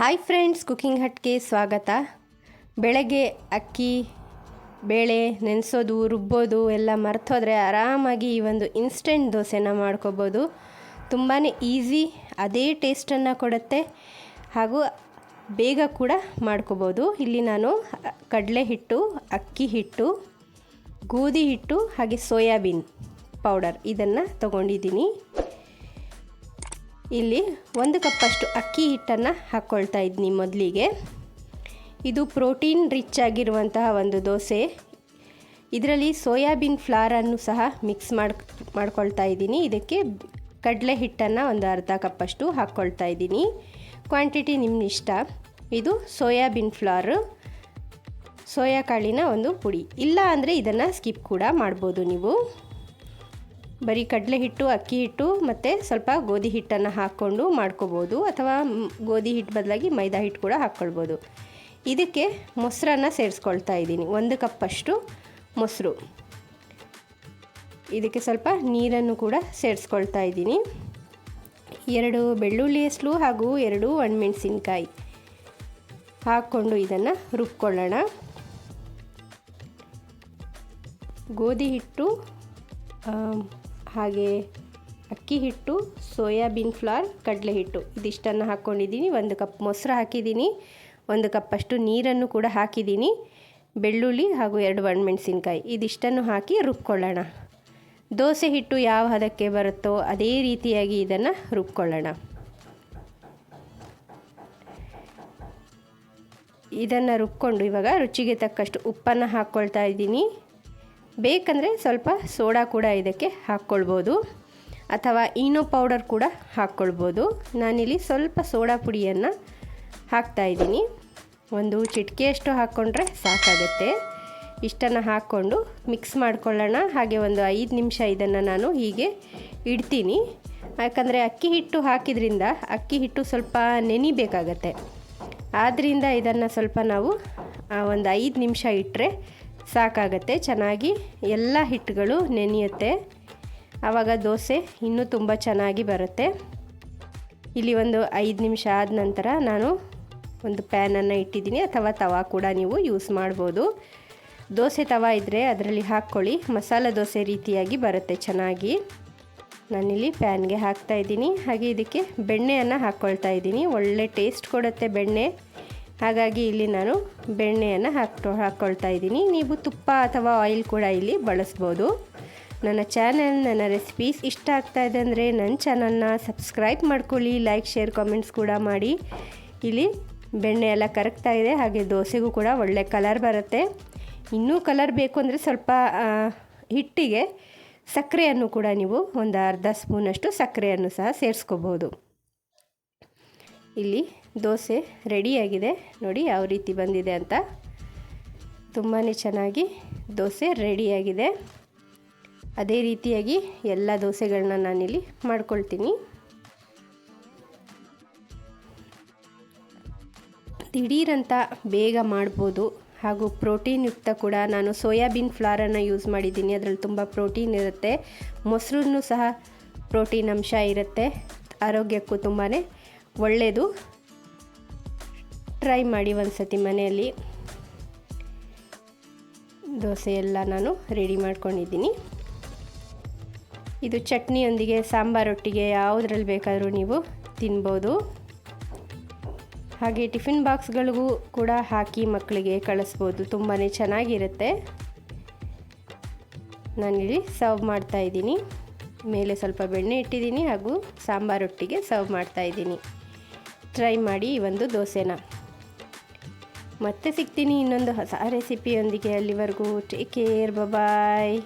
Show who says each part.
Speaker 1: Hi friends, cooking ಹಟ್ಗೆ ಸ್ವಾಗತ. ಬೆಳಗ್ಗೆ ಅಕ್ಕಿ, ಬೇಳೆ ನೆನೆಸೋದು, ರುಬ್ಬೋದು, ಎಲ್ಲ ಮರ್ತೋದ್ರೆ ಆರಾಮಾಗಿ ಈ ಒಂದು ಇನ್ಸ್ಟೆಂಟ್ ದೋಸೆನ ಮಾಡ್ಕೋಬೋದು. ತುಂಬಾ ಈಸಿ ಅದೇ ಟೇಸ್ಟನ್ನು ಕೊಡುತ್ತೆ ಹಾಗೂ ಬೇಗ ಕೂಡ ಮಾಡ್ಕೋಬೋದು. ಇಲ್ಲಿ ನಾನು ಕಡಲೆ ಹಿಟ್ಟು, ಅಕ್ಕಿ ಹಿಟ್ಟು, ಗೋಧಿ ಹಿಟ್ಟು, ಹಾಗೆ ಸೋಯಾಬೀನ್ ಪೌಡರ್ ಇದನ್ನು ತಗೊಂಡಿದ್ದೀನಿ. ಇಲ್ಲಿ ಒಂದು ಕಪ್ಪಷ್ಟು ಅಕ್ಕಿ ಹಿಟ್ಟನ್ನು ಹಾಕ್ಕೊಳ್ತಾ ಇದ್ದೀನಿ ಮೊದಲಿಗೆ. ಇದು ಪ್ರೋಟೀನ್ ರಿಚ್ ಆಗಿರುವಂತಹ ಒಂದು ದೋಸೆ. ಇದರಲ್ಲಿ ಸೋಯಾಬೀನ್ ಫ್ಲಾರನ್ನು ಸಹ ಮಿಕ್ಸ್ ಮಾಡಿ, ಮಾಡ್ಕೊಳ್ತಾ ಇದ್ದೀನಿ. ಇದಕ್ಕೆ ಕಡಲೆ ಹಿಟ್ಟನ್ನು ಒಂದು ಅರ್ಧ ಕಪ್ಪಷ್ಟು ಹಾಕ್ಕೊಳ್ತಾ ಇದ್ದೀನಿ. ಕ್ವಾಂಟಿಟಿ ನಿಮ್ಮ ಇಷ್ಟ ಇದು ಸೋಯಾಬೀನ್ ಫ್ಲಾರು, ಸೋಯಾ ಕಾಳಿನ ಒಂದು ಪುಡಿ. ಇಲ್ಲ ಅಂದರೆ ಇದನ್ನು ಸ್ಕಿಪ್ ಕೂಡ ಮಾಡ್ಬೋದು ನೀವು. ಬರೀ ಕಡಲೆ ಹಿಟ್ಟು, ಅಕ್ಕಿ ಹಿಟ್ಟು ಮತ್ತು ಸ್ವಲ್ಪ ಗೋಧಿ ಹಿಟ್ಟನ್ನು ಹಾಕ್ಕೊಂಡು ಮಾಡ್ಕೋಬೋದು ಅಥವಾ ಗೋಧಿ ಹಿಟ್ಟು ಬದಲಾಗಿ ಮೈದಾ ಹಿಟ್ಟು ಕೂಡ ಹಾಕ್ಕೊಳ್ಬೋದು. ಇದಕ್ಕೆ ಮೊಸರನ್ನು ಸೇರಿಸ್ಕೊಳ್ತಾ ಇದ್ದೀನಿ. ಒಂದು ಕಪ್ಪಷ್ಟು ಮೊಸರು. ಇದಕ್ಕೆ ಸ್ವಲ್ಪ ನೀರನ್ನು ಕೂಡ ಸೇರಿಸ್ಕೊಳ್ತಾ ಇದ್ದೀನಿ. ಎರಡು ಬೆಳ್ಳುಳ್ಳಿ ಹೆಸಲು ಹಾಗೂ ಎರಡು ಒಣಮೆಣಸಿನ್ಕಾಯಿ. ಹಾಕ್ಕೊಂಡು ಇದನ್ನು ರುಬ್ಕೊಳ್ಳೋಣ. ಗೋಧಿ ಹಿಟ್ಟು ಹಾಗೆ ಅಕ್ಕಿ ಹಿಟ್ಟು, ಸೋಯಾಬೀನ್ ಫ್ಲಾರ್, ಕಡಲೆ ಹಿಟ್ಟು. ಇದಿಷ್ಟನ್ನು ಹಾಕ್ಕೊಂಡಿದ್ದೀನಿ. ಒಂದು ಕಪ್ ಮೊಸರು ಹಾಕಿದ್ದೀನಿ. ಒಂದು ಕಪ್ಪಷ್ಟು ನೀರನ್ನು ಕೂಡ ಹಾಕಿದ್ದೀನಿ. ಬೆಳ್ಳುಳ್ಳಿ ಹಾಗೂ ಎರಡು ಒಣಮೆಣಸಿನ್ಕಾಯಿ. ಇದಿಷ್ಟನ್ನು ಹಾಕಿ ರುಬ್ಕೊಳ್ಳೋಣ. ದೋಸೆ ಹಿಟ್ಟು ಯಾವ ಹದಕ್ಕೆ ಬರುತ್ತೋ ಅದೇ ರೀತಿಯಾಗಿ ಇದನ್ನು ರುಬ್ಕೊಳ್ಳೋಣ. ಇದನ್ನು ರುಬ್ಕೊಂಡು ಇವಾಗ ರುಚಿಗೆ ತಕ್ಕಷ್ಟು ಉಪ್ಪನ್ನು ಹಾಕ್ಕೊಳ್ತಾ ಇದ್ದೀನಿ. ಬೇಕಂದರೆ ಸ್ವಲ್ಪ ಸೋಡಾ ಕೂಡ ಇದಕ್ಕೆ ಹಾಕ್ಕೊಳ್ಬೋದು. ಅಥವಾ ಈನೋ ಪೌಡರ್ ಕೂಡ ಹಾಕ್ಕೊಳ್ಬೋದು. ನಾನಿಲ್ಲಿ ಸ್ವಲ್ಪ ಸೋಡಾ ಪುಡಿಯನ್ನು ಹಾಕ್ತಾಯಿದ್ದೀನಿ ಒಂದು ಚಿಟಿಕೆಯಷ್ಟು ಹಾಕ್ಕೊಂಡ್ರೆ ಸಾಕಾಗುತ್ತೆ. ಇಷ್ಟನ್ನು ಹಾಕ್ಕೊಂಡು ಮಿಕ್ಸ್ ಮಾಡ್ಕೊಳ್ಳೋಣ. ಹಾಗೆ ಒಂದು ಐದು ನಿಮಿಷ ಇದನ್ನು ನಾನು ಹೀಗೆ ಇಡ್ತೀನಿ. ಯಾಕಂದರೆ ಅಕ್ಕಿ ಹಿಟ್ಟು ಹಾಕಿದ್ರಿಂದ ಅಕ್ಕಿ ಹಿಟ್ಟು ಸ್ವಲ್ಪ ನೆನಿಬೇಕಾಗತ್ತೆ. ಆದ್ದರಿಂದ ಇದನ್ನು ಸ್ವಲ್ಪ ನಾವು ಒಂದು ಐದು ನಿಮಿಷ ಇಟ್ಟರೆ ಸಾಕಾಗತ್ತೆ, ಚೆನ್ನಾಗಿ ಎಲ್ಲ ಹಿಟ್ಟುಗಳು ನೆನೆಯುತ್ತೆ. ಆವಾಗ ದೋಸೆ ಇನ್ನೂ ತುಂಬ ಚೆನ್ನಾಗಿ ಬರುತ್ತೆ. ಇಲ್ಲಿ ಒಂದು ಐದು ನಿಮಿಷ ಆದ ನಂತರ ನಾನು ಒಂದು ಪ್ಯಾನನ್ನು ಇಟ್ಟಿದ್ದೀನಿ, ಅಥವಾ ತವಾ ಕೂಡ ನೀವು ಯೂಸ್ ಮಾಡ್ಬೋದು. ದೋಸೆ ತವಾ ಇದ್ದರೆ ಅದರಲ್ಲಿ ಹಾಕ್ಕೊಳ್ಳಿ. ಮಸಾಲೆ ದೋಸೆ ರೀತಿಯಾಗಿ ಬರುತ್ತೆ ಚೆನ್ನಾಗಿ. ನಾನಿಲ್ಲಿ ಪ್ಯಾನ್ಗೆ ಹಾಕ್ತಾ ಇದ್ದೀನಿ. ಹಾಗೆ ಇದಕ್ಕೆ ಬೆಣ್ಣೆಯನ್ನು ಹಾಕ್ಕೊಳ್ತಾ ಇದ್ದೀನಿ. ಒಳ್ಳೆ ಟೇಸ್ಟ್ ಕೊಡುತ್ತೆ ಬೆಣ್ಣೆ. ಹಾಗಾಗಿ ಇಲ್ಲಿ ನಾನು ಬೆಣ್ಣೆಯನ್ನು ಹಾಕ್ಟೊ ಹಾಕ್ಕೊಳ್ತಾ ಇದ್ದೀನಿ. ನೀವು ತುಪ್ಪ ಅಥವಾ ಆಯಿಲ್ ಕೂಡ ಇಲ್ಲಿ ಬಳಸ್ಬೋದು. ನನ್ನ ಚಾನೆಲ್ ನನ್ನ ರೆಸಿಪೀಸ್ ಇಷ್ಟ ಆಗ್ತಾ ಇದೆ ಅಂದರೆ ನನ್ನ ಚಾನಲ್ನ ಸಬ್ಸ್ಕ್ರೈಬ್ ಮಾಡ್ಕೊಳ್ಳಿ ಲೈಕ್ ಶೇರ್ ಕಾಮೆಂಟ್ಸ್ ಕೂಡ ಮಾಡಿ. ಇಲ್ಲಿ ಬೆಣ್ಣೆ ಎಲ್ಲ ಕರಗ್ತಾ ಇದೆ, ಹಾಗೆ ದೋಸೆಗೂ ಕೂಡ ಒಳ್ಳೆ ಕಲರ್ ಬರುತ್ತೆ. ಇನ್ನೂ ಕಲರ್ ಬೇಕು ಅಂದರೆ ಸ್ವಲ್ಪ ಹಿಟ್ಟಿಗೆ ಸಕ್ಕರೆಯನ್ನು ಕೂಡ ನೀವು ಒಂದು ಅರ್ಧ ಸ್ಪೂನಷ್ಟು ಸಕ್ಕರೆಯನ್ನು ಸಹ ಸೇರಿಸ್ಕೋಬೋದು. ಇಲ್ಲಿ ದೋಸೆ ರೆಡಿಯಾಗಿದೆ. ನೋಡಿ ಯಾವ ರೀತಿ ಬಂದಿದೆ ಅಂತ. ತುಂಬಾ ಚೆನ್ನಾಗಿ ದೋಸೆ ರೆಡಿಯಾಗಿದೆ. ಅದೇ ರೀತಿಯಾಗಿ ಎಲ್ಲ ದೋಸೆಗಳನ್ನ ನಾನಿಲ್ಲಿ ಮಾಡ್ಕೊಳ್ತೀನಿ. ದಿಢೀರಂತ ಬೇಗ ಮಾಡ್ಬೋದು. ಹಾಗೂ ಪ್ರೋಟೀನ್ ಯುಕ್ತ ಕೂಡ. ನಾನು ಸೋಯಾಬೀನ್ ಫ್ಲಾರನ್ನು ಯೂಸ್ ಮಾಡಿದ್ದೀನಿ. ಅದರಲ್ಲಿ ತುಂಬ ಪ್ರೋಟೀನ್ ಇರುತ್ತೆ. ಮೊಸರು ಸಹ ಪ್ರೋಟೀನ್ ಅಂಶ ಇರುತ್ತೆ. ಆರೋಗ್ಯಕ್ಕೂ ತುಂಬಾ ಒಳ್ಳೆಯದು ಟ್ರೈ ಮಾಡಿ ಒಂದು ಸತಿ ಮನೆಯಲ್ಲಿ. ದೋಸೆ ಎಲ್ಲ ನಾನು ರೆಡಿ ಮಾಡ್ಕೊಂಡಿದ್ದೀನಿ. ಇದು ಚಟ್ನಿಯೊಂದಿಗೆ ಸಾಂಬಾರೊಟ್ಟಿಗೆ ಯಾವುದ್ರಲ್ಲಿ ಬೇಕಾದರೂ ನೀವು ತಿನ್ಬೋದು. ಹಾಗೆ ಟಿಫಿನ್ ಬಾಕ್ಸ್ಗಳಿಗೂ ಕೂಡ ಹಾಕಿ ಮಕ್ಕಳಿಗೆ ಕಳಿಸ್ಬೋದು. ತುಂಬಾ ಚೆನ್ನಾಗಿರುತ್ತೆ. ನಾನಿಲ್ಲಿ ಸರ್ವ್ ಮಾಡ್ತಾ ಇದ್ದೀನಿ. ಮೇಲೆ ಸ್ವಲ್ಪ ಬೆಣ್ಣೆ ಇಟ್ಟಿದ್ದೀನಿ ಹಾಗೂ ಸಾಂಬಾರೊಟ್ಟಿಗೆ ಸರ್ವ್ ಮಾಡ್ತಾ ಇದ್ದೀನಿ. ಟ್ರೈ ಮಾಡಿ ಈ ಒಂದು ದೋಸೆನ. ಮತ್ತೆ ಸಿಗ್ತೀನಿ ಇನ್ನೊಂದು ಹೊಸ ರೆಸಿಪಿಯೊಂದಿಗೆ ಅಲ್ಲಿವರೆಗೂ. Take care bye